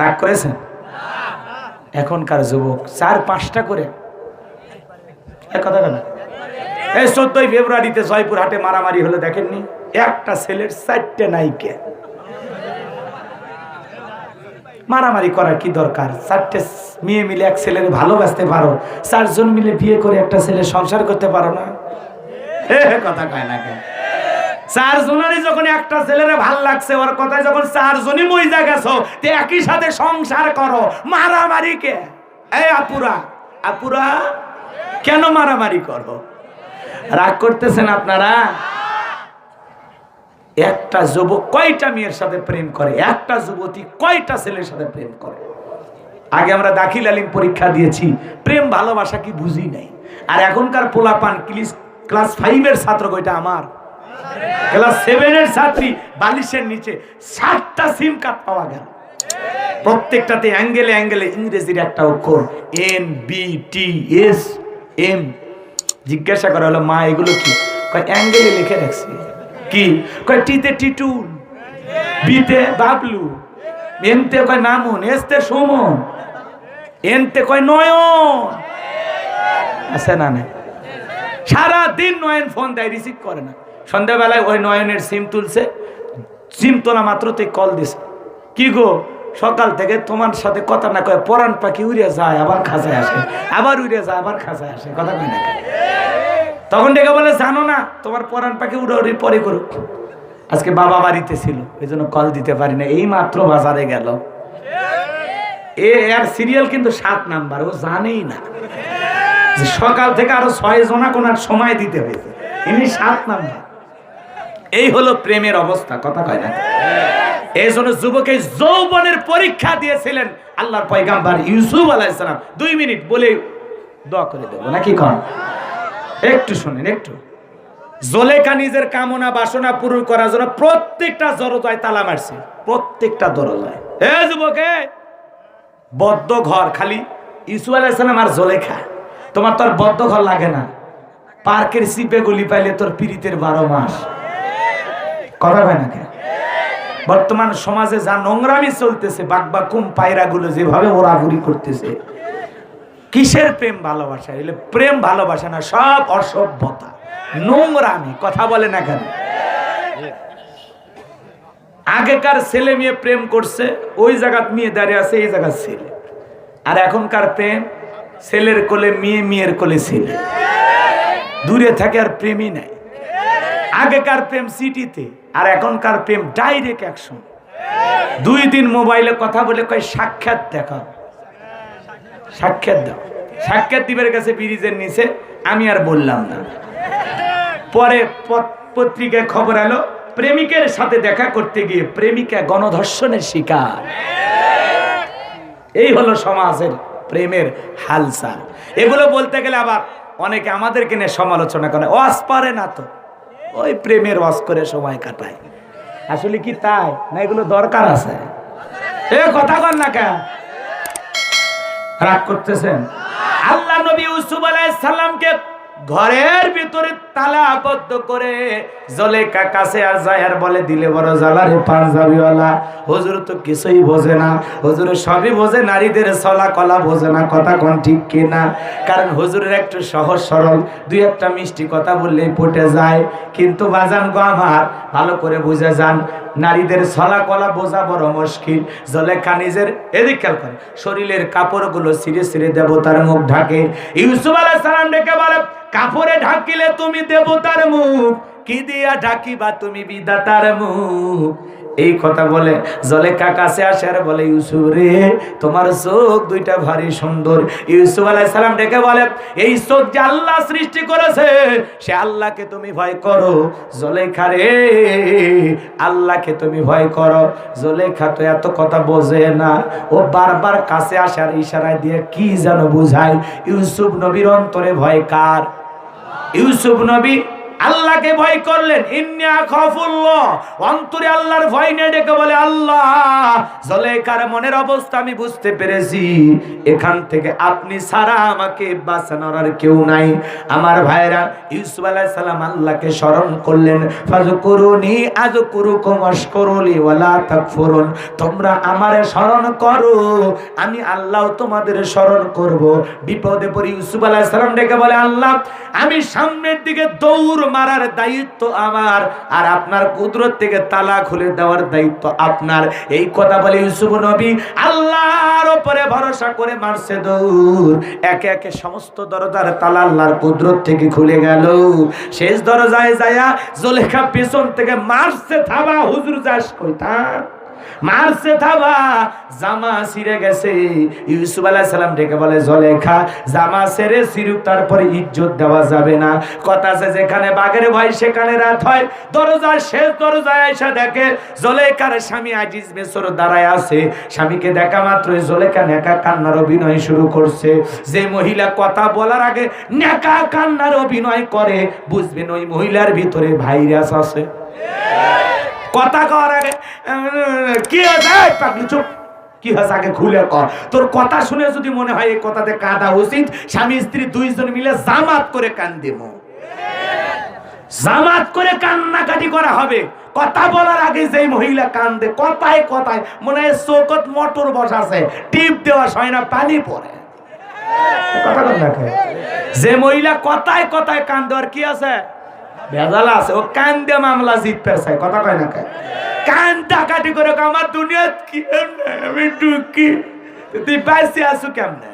রাগ করেছেন? এখনকার যুবক, চার, পাঁচটা করে। কথা কেন? এই চোদ্দই ফেব্রুয়ারিতে জয়পুর হাটে মারামারি হলো, দেখেননি? একটা ছেলের চারটে নাইকে। মারামারি করার কি দরকার? চারটে মেয়ে মিলে এক ছেলের ভালোবাসতে পারো, চারজন মিলে বিয়ে করে একটা ছেলে সংসার করতে পারো না। কথা কয় না কেন? চারজনেরই যখন একটা ছেলের ভালো লাগছে, ওর কথায় যখন চারজনই মইজা গেছো, তে একই সাথে সংসার করো। মারামারি কে? এই আপুরা আপুরা, কেন মারামারি করো? রাগ করতেছেন আপনারা? একটা যুবক কয়টা মেয়ের সাথে প্রেম করে? একটা যুবতী কয়টা ছেলের সাথে প্রেম করে? আগে আমরা দাখিল আলিম পরীক্ষা দিয়েছি, প্রেম ভালোবাসা কি বুঝি নাই? আর এখনকার পোলাপান ক্লিস ক্লাস ফাইভের ছাত্র কয়টা? আমার। ক্লাস সেভেনের ছাত্রী বালিশের নিচে ষাটটা সিম কার্ড পাওয়া গেল। প্রত্যেকটাতে অ্যাঙ্গেলে অ্যাঙ্গেলে ইংরেজির একটা অক্ষর N B T S M জিজ্ঞাসা করা হলো, মা, এগুলো কি? কয়, অ্যাঙ্গেলে লিখে রাখছি। কি? কয় টিতে টিটুল বিতে বাবলু এমতে কয় মামুন এসতে সুমন এনতে কয় নয়ন। আছে না না সারা দিন নয়ন ফোন দেয় রিসিভ করে না। সন্ধ্যাবেলায় ওই নয়নের সিম তুলছে। সিম তোলা মাত্র তুই কল দিছে। কি গো, সকাল থেকে তোমার সাথে কথা না কয় পরাণ পাখি উড়ে যায়, আবার খাঁচায় আসে। আবার উড়ে যায়, আবার খাঁচায় আসে, কথা কয় না তখন ডেকে বলে, জানো না, তোমার পরাণ পাখি উড়ে উড়ি পরে করুক। আজকে বাবা বাড়িতে ছিল, এই জন্য কল দিতে পারি না, এই মাত্র বাজারে গেল। এ আর সিরিয়াল কিন্তু সাত নাম্বার, ও জানেই না। সকাল থেকে আরও ছয় জনা কোনার সময় দিতে হয়েছে। ইনি সাত নাম্বার। এই হলো প্রেমের অবস্থা, কথা কয় না? এই জন্য যুবকে যৌবনের পরীক্ষা দিয়েছিলেন আল্লাহর পয়গাম্বার ইউসুফ আলাইসালাম দুই মিনিট বলে দোয়া করে দেবো, নাকি কন? একটু শুনেন, একটু। জলেখা নিজের কামনা বাসনা পূরণ করার জন্য প্রত্যেকটা দরজায় তালা মারছে, প্রত্যেকটা দরজায়। হে যুবকে বদ্ধ ঘর খালি ইসু আলাইসালাম আর জলেখা। তোমার তো আর বদ্ধ ঘর লাগে না। পার্কের সিপে গুলি পাইলে তোর পীড়িতের বারো মাস। কথা হয় না কেন বর্তমান সমাজে যা নোংরামি চলতেছে বাকবাকুম পায়রাগুলো যেভাবে ওরাঘুরি করতেছে, কিসের প্রেম ভালোবাসা? এলে প্রেম ভালোবাসা না, সব অসভ্যতা, নোংরামি, কথা বলে না কেন? আগেকার ছেলে মেয়ে প্রেম করছে, ওই জায়গাত মেয়ে দাঁড়িয়ে আছে, এই জায়গার ছেলে। আর এখনকার প্রেম, ছেলের কোলে মেয়ে, মেয়ের কোলে ছেলে। দূরে থাকে আর প্রেমই নাই। আগেকার প্রেম সিটিতে আর এখনকার প্রেম ডাইরেক্ট অ্যাকশন দুই দিন মোবাইলে কথা বলে কয়, সাক্ষাৎ দেখা সাক্ষাৎ দাও। সাক্ষাৎ দিবের কাছে ব্রিজের নিচে আমি আর বললাম না। পরে পত- পত্রিকায় খবর এলো, প্রেমিকের সাথে দেখা করতে গিয়ে প্রেমিকা গণধর্ষণের শিকার। এই হলো সমাজের প্রেমের হালচাল। এগুলো বলতে গেলে আবার অনেকে আমাদেরকে নিয়ে সমালোচনা করে। ওয়াজ পারে না তো। ওই প্রেমের ওয়াজ করে সময় কাটায়। আসলে কি তাই? না এগুলো দরকার আছে? এ কথা কর না কেন? রাগ করতেছেন? আল্লাহ নবী ইউসুফ আলাইহিস সালামকে ঘরের ভিতরে তালাবদ্ধ করে জলেকা কাছে আর যায় আর বলে, দিলে বড় জ্বালারে পাঞ্জাবিওয়ালা। হুজুর তো কিছুই বোঝে না। হুজুর সবই বোঝে, নারীদের চলা কলা বোঝে না, কথা কোন ঠিক কিনা কারণ হুজুরের একটু সহজ সরল, দুই একটা মিষ্টি কথা বললেই পটে যায়। কিন্তু বাজান গো আমার, ভালো করে বুঝে যান, নারীদের ছলা কলা বোঝা বড় মুশকিল। জলেখা নিজের এদিক খেয়াল করে, শরীরের কাপড়গুলো ছিঁড়ে ছিঁড়ে দেবতার মুখ ঢাকে। ইউসুফ আলাইহিস সালাম ডেকে বলে কাপড়ে ঢাকিলে তুমি দেবতার মুখ। কি দিয়া ঢাকিবা তুমি বিধাতার মুখ? এই কথা বলে জলেখা কাছে আসে আর বলে, ইউসুফ রে, তোমার চোখ দুইটা ভারী সুন্দর। ইউসুফ আলাইহিস সালাম ডেকে বলে, এই চোখ যে আল্লাহ সৃষ্টি করেছে, সে আল্লাহকে তুমি ভয় করো। জলেখা রে, আল্লাহকে তুমি ভয় করো। জলেখা তো এত কথা বোঝে না। ও বারবার কাছে আসার ইশারায় দিয়ে কি যেন বুঝায়। ইউসুফ নবীর অন্তরে ভয় কার? ইউসুফ নবী আল্লাহকে ভয় করলেন, ইন্নিয়া খফুল্লাহ। অন্তরে আল্লাহর ভয় নিয়ে ডেকে বলে, আল্লাহ জলেকার মনের অবস্থা আমি বুঝতে পেরেছি। এখান থেকে আপনি সারা আমাকে বাঁচানোর আর কেউ নাই। আমার ভাইরা, ইউসুফ আলাইহিস সালাম আল্লাহকে স্মরণ করলেন ফাজকুরুনি আযকুরুকুম ওয়াশকুরুলি ওয়ালা তাকফুরুন। তোমরা আমারে স্মরণ করো, আমি আল্লাহ তোমাদের স্মরণ করব। বিপদে পড়ে ইউসুফ আলাইহিস সালাম ডেকে বলে, আল্লাহ, আমি সামনের দিকে দৌড় মারার দায়িত্ব আমার, আর আপনার কুদরত থেকে তালা খুলে দেওয়ার দায়িত্ব আপনার। এই কথা বলে ইউসুফ নবী আল্লাহর উপরে ভরসা করে মারছে দৌড়। একে একে সমস্ত দরজার তালা আল্লাহর কুদরত থেকে খুলে গেল। শেষ দরজায় যায়া জলেখা পেছন থেকে মারছে থাবা, হুজুর যাস কইতাম মারছে থাবা, জামা ছিঁড়ে গেছে। ইউসুফ আলাইহিস সালাম ডেকে বলে, জলেখা, জামা ছেড়ে সিরুক তারপরে ইজ্জত দেওয়া যাবে না। কথা আছে, যেখানে বাঘের ভয়, সেখানে রাত হয়। দরজার শেষ দরজায় এসে দেখে জলেখার স্বামী আজিজ মেসর দাঁড়ায় আছে। স্বামীকে দেখা মাত্র জলেখা নেকা কান্নার অভিনয় শুরু করছে। যে মহিলা কথা বলার আগে নেকা কান্নার অভিনয় করে, বুঝবেন ওই মহিলার ভিতরে ভাইরাস আছে। কথা কর আগে। কি এই পাগলি, চুপ। কি হয়েছে আগে খুলে কর। তোর কথা শুনে যদি মনে হয় এই কথাতে কাঁদা উচিত, স্বামী, স্ত্রী দুইজন মিলে জামাত করে কান দিব। জামাত করে কান্নাকাটি করা হবে। কথা বলার আগে যেই মহিলা কান্দে, কথায় কথায়, মনে হয় চৌকত মোটর বসাছে টিপ দেওয়া হয় না, পানি কর যে মহিলা কথায় কথায় কান দেওয়ার কি আছে? ভেজাল আছে। ও কান দিয়ে মামলা জিত পেরছে কথা কয় না কে? কান টাকাটি করে কয়, আমার দুনিয়াত কি আমি টুকি তুই বাইসে আসু কেমনে?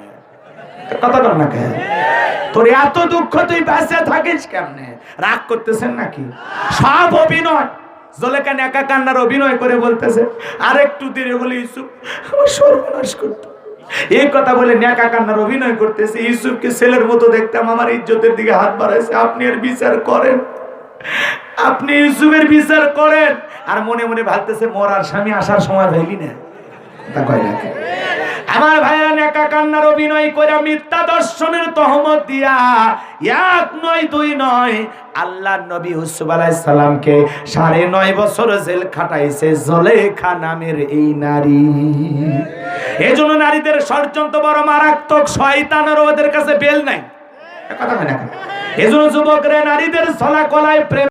কথা কর না কে? তোর এত দুঃখ তুই বেঁচে থাকিস কেমনে? রাগ করতেছেন নাকি? সব অভিনয় জলেকান একা কান্নার অভিনয় করে বলতেছে। আর একটু দেরি হলে ইসুফ আমার সর্বনাশ করতো এই কথা বলে নেকা কান্নার অভিনয় করতেছে। ইউসুফকে ছেলের মতো দেখতাম আমার ইজ্জতের দিকে হাত বাড়াইছে। আপনি এর বিচার করেন। আপনি ইউসুফের বিচার করেন। আর মনে মনে ভাবতেছে, মরার স্বামী আসার সময় ভাইলি না। আমার ভাইরা নেকা কান্নার অভিনয় করে মিথ্যা দর্শনের তহমত দিয়া এক নয়, দুই নয়, আল্লাহ নবী হুসুফ আলাইহিস সালামকে সাড়ে নয় বছর জেল খাটাইছে জলেখা নামের এই নারী। এই জন্য নারীদের ষড়যন্ত্র বড় মারাত্মক শয়তানের ওদের কাছে বেল নাই। কথা হয় না? এজন্য যুবকরা নারীদের সলা কলায় প্রেম